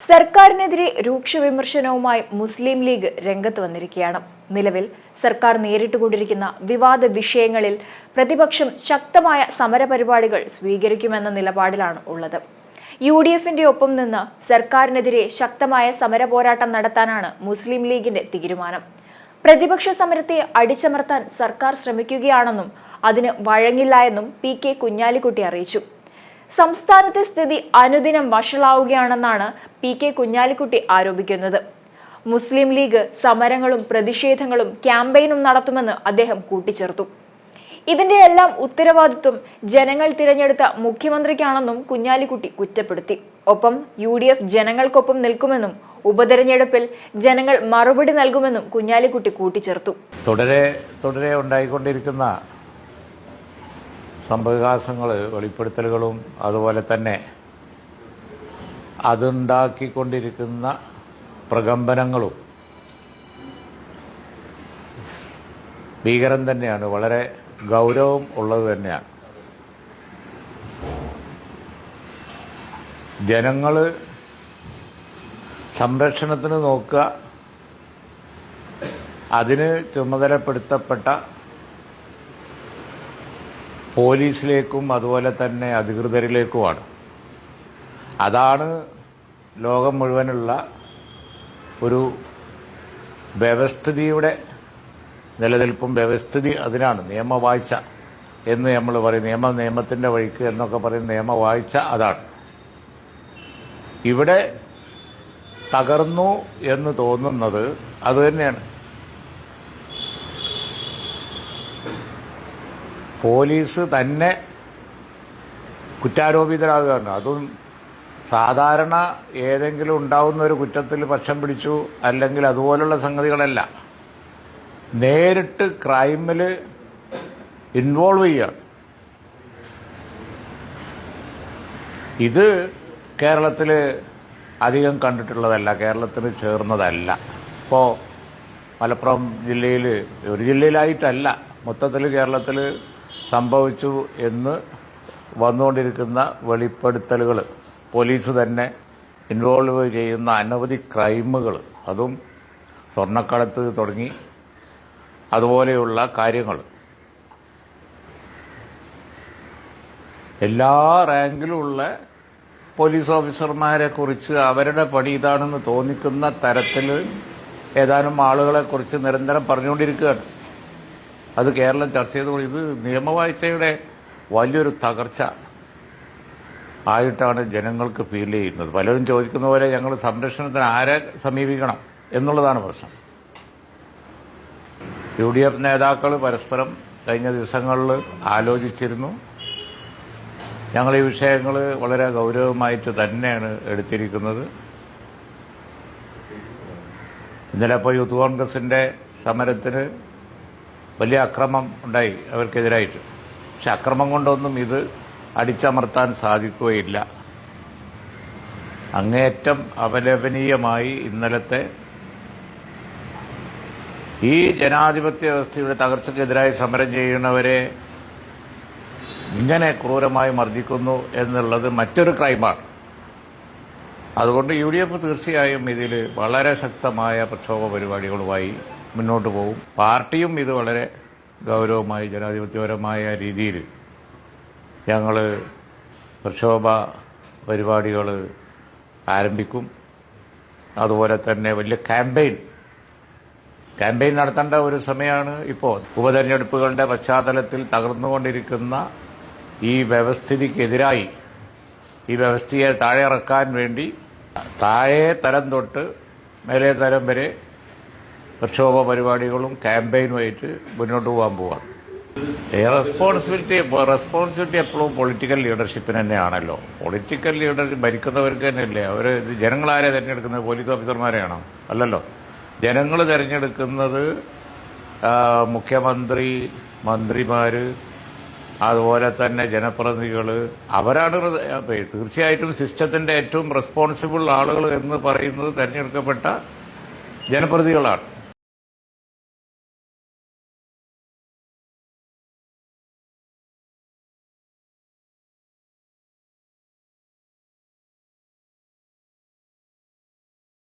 സർക്കാരിനെതിരെ രൂക്ഷ വിമർശനവുമായി മുസ്ലിം ലീഗ് രംഗത്ത് വന്നിരിക്കുകയാണ്. നിലവിൽ സർക്കാർ നേരിട്ടുകൊണ്ടിരിക്കുന്ന വിവാദ വിഷയങ്ങളിൽ പ്രതിപക്ഷം ശക്തമായ സമരപരിപാടികൾ സ്വീകരിക്കുമെന്ന നിലപാടിലാണ് ഉള്ളത്. യു ഡി എഫിന്റെ ഒപ്പം നിന്ന് സർക്കാരിനെതിരെ ശക്തമായ സമരപോരാട്ടം നടത്താനാണ് മുസ്ലിം ലീഗിന്റെ തീരുമാനം. പ്രതിപക്ഷ സമരത്തെ അടിച്ചമർത്താൻ സർക്കാർ ശ്രമിക്കുകയാണെന്നും അതിന് വഴങ്ങില്ല എന്നും പി കെ കുഞ്ഞാലിക്കുട്ടി അറിയിച്ചു. സംസ്ഥാനത്തെ സ്ഥിതി അനുദിനം വഷളാവുകയാണെന്നാണ് പി കെ കുഞ്ഞാലിക്കുട്ടി ആരോപിക്കുന്നത്. മുസ്ലിം ലീഗ് സമരങ്ങളും പ്രതിഷേധങ്ങളും ക്യാമ്പയിനും നടത്തുമെന്ന് അദ്ദേഹം കൂട്ടിച്ചേർത്തു. ഇതിന്റെ എല്ലാം ഉത്തരവാദിത്വം ജനങ്ങൾ തിരഞ്ഞെടുത്ത മുഖ്യമന്ത്രിക്കാണെന്നും കുഞ്ഞാലിക്കുട്ടി കുറ്റപ്പെടുത്തി. ഒപ്പം യു ഡി എഫ് ജനങ്ങൾക്കൊപ്പം നിൽക്കുമെന്നും ഉപതെരഞ്ഞെടുപ്പിൽ ജനങ്ങൾ മറുപടി നൽകുമെന്നും കുഞ്ഞാലിക്കുട്ടി കൂട്ടിച്ചേർത്തു. തുടരെ തുടരെ ഉണ്ടായിക്കൊണ്ടിരിക്കുന്ന സംഭവവികാസങ്ങൾ വെളിപ്പെടുത്തലുകളും അതുപോലെ തന്നെ അതുണ്ടാക്കിക്കൊണ്ടിരിക്കുന്ന പ്രകമ്പനങ്ങളും ഭീകരം തന്നെയാണ്. വളരെ ഗൗരവം ഉള്ളത് തന്നെയാണ്. ജനങ്ങൾ സംരക്ഷണത്തിന് നോക്കുക. അതിന് ചുമതലപ്പെടുത്തപ്പെട്ട പോലീസിലേക്കും അതുപോലെ തന്നെ അധികൃതരിലേക്കുമാണ്. അതാണ് ലോകം മുഴുവനുള്ള ഒരു വ്യവസ്ഥിതിയുടെ നിലനിൽപ്പും വ്യവസ്ഥിതി അതിനാണ്. നിയമവാഴ്ച എന്ന് നമ്മൾ പറയും. നിയമ നിയമത്തിന്റെ വഴിക്ക് എന്നൊക്കെ പറയും. നിയമവാഴ്ച അതാണ്. ഇവിടെ തകർന്നു എന്ന് തോന്നുന്നത് അതുതന്നെയാണ് പോലീസ് തന്നെ കുറ്റാരോപിതരാകുകയാണ്. അതും സാധാരണ ഏതെങ്കിലും ഉണ്ടാവുന്ന ഒരു കുറ്റത്തിൽ പക്ഷം പിടിച്ചു അല്ലെങ്കിൽ അതുപോലുള്ള സംഗതികളല്ല. നേരിട്ട് ക്രൈമിൽ ഇൻവോൾവ് ചെയ്യുകയാണ്. ഇത് കേരളത്തിൽ അധികം കണ്ടിട്ടുള്ളതല്ല കേരളത്തിന് ചേർന്നതല്ല. ഇപ്പോൾ മലപ്പുറം ജില്ലയിൽ ഒരു ജില്ലയിലായിട്ടല്ല. മൊത്തത്തിൽ കേരളത്തിൽ സംഭവിച്ചു എന്ന് വന്നുകൊണ്ടിരിക്കുന്ന വെളിപ്പെടുത്തലുകൾ പോലീസ് തന്നെ ഇൻവോൾവ് ചെയ്യുന്ന അനവധി ക്രൈമുകൾ അതും സ്വർണക്കടത്ത് തുടങ്ങി. അതുപോലെയുള്ള കാര്യങ്ങൾ എല്ലാ റാങ്കിലുമുള്ള പോലീസ് ഓഫീസർമാരെ കുറിച്ച് അവരുടെ പണി ഇതാണെന്ന് തോന്നിക്കുന്ന തരത്തിൽ ഏതാനും ആളുകളെ കുറിച്ച് നിരന്തരം പറഞ്ഞുകൊണ്ടിരിക്കുകയാണ്. അത് കേരളം ചർച്ച ചെയ്തുകൊണ്ട് ഇത് നിയമവാഴ്ചയുടെ വലിയൊരു തകർച്ച ആയിട്ടാണ് ജനങ്ങൾക്ക് ഫീൽ ചെയ്യുന്നത്. പലരും ചോദിക്കുന്ന പോലെ ഞങ്ങൾ സംരക്ഷണത്തിന് ആരെ സമീപിക്കണം എന്നുള്ളതാണ് പ്രശ്നം. യു ഡി എഫ് നേതാക്കൾ പരസ്പരം കഴിഞ്ഞ ദിവസങ്ങളിൽ ആലോചിച്ചിരുന്നു. ഞങ്ങൾ ഈ വിഷയങ്ങൾ വളരെ ഗൗരവമായിട്ട് തന്നെയാണ് എടുത്തിരിക്കുന്നത്. ഇന്നലെ ഇപ്പോൾ യൂത്ത് കോൺഗ്രസിന്റെ സമരത്തിന് വലിയ അക്രമം ഉണ്ടായി അവർക്കെതിരായിട്ട്. പക്ഷെ അക്രമം കൊണ്ടൊന്നും ഇത് അടിച്ചമർത്താൻ സാധിക്കുകയില്ല. അങ്ങേറ്റം അപലപനീയമായി ഇന്നലത്തെ ഈ ജനാധിപത്യ വ്യവസ്ഥയുടെ തകർച്ചയ്ക്കെതിരായി സമരം ചെയ്യുന്നവരെ ഇങ്ങനെ ക്രൂരമായി മർദ്ദിക്കുന്നു എന്നുള്ളത് മറ്റൊരു ക്രൈമാണ്. അതുകൊണ്ട് യു ഡി എഫ് തീർച്ചയായും ഇതിൽ വളരെ ശക്തമായ പ്രക്ഷോഭ പരിപാടികളുമായി മുന്നോട്ട് പോകും പാർട്ടിയും ഇത് വളരെ ഗൗരവമായി ജനാധിപത്യപരമായ രീതിയിൽ ഞങ്ങൾ പ്രക്ഷോഭ പരിപാടികൾ ആരംഭിക്കും. അതുപോലെ തന്നെ വലിയ ക്യാമ്പയിൻ. ക്യാമ്പയിൻ നടത്തേണ്ട ഒരു സമയമാണ് ഇപ്പോൾ ഉപതെരഞ്ഞെടുപ്പുകളുടെ പശ്ചാത്തലത്തിൽ തകർന്നുകൊണ്ടിരിക്കുന്ന ഈ വ്യവസ്ഥിതിക്കെതിരായി ഈ വ്യവസ്ഥയെ താഴെ ഇറക്കാൻ വേണ്ടി താഴെ തരം തൊട്ട് മേലെ തരം വരെ പ്രക്ഷോഭ പരിപാടികളും ക്യാമ്പയിനുമായിട്ട് മുന്നോട്ട് പോകാൻ പോവാണ് റെസ്പോൺസിബിലിറ്റി റെസ്പോൺസിബിലിറ്റി എപ്പോഴും പൊളിറ്റിക്കൽ ലീഡർഷിപ്പിന് തന്നെയാണല്ലോ. പൊളിറ്റിക്കൽ ലീഡർ ഭരിക്കുന്നവർക്ക് തന്നെയല്ലേ? അവർ ജനങ്ങളാരെ തിരഞ്ഞെടുക്കുന്നത്? പോലീസ് ഓഫീസർമാരെയാണോ അല്ലല്ലോ. ജനങ്ങൾ തിരഞ്ഞെടുക്കുന്നത് മുഖ്യമന്ത്രി മന്ത്രിമാര് അതുപോലെ തന്നെ ജനപ്രതിനിധികൾ അവരാണ് തീർച്ചയായിട്ടും സിസ്റ്റത്തിന്റെ ഏറ്റവും റെസ്പോൺസിബിൾ ആളുകൾ എന്ന് പറയുന്നത് തെരഞ്ഞെടുക്കപ്പെട്ട ജനപ്രതിനിധികളാണ്.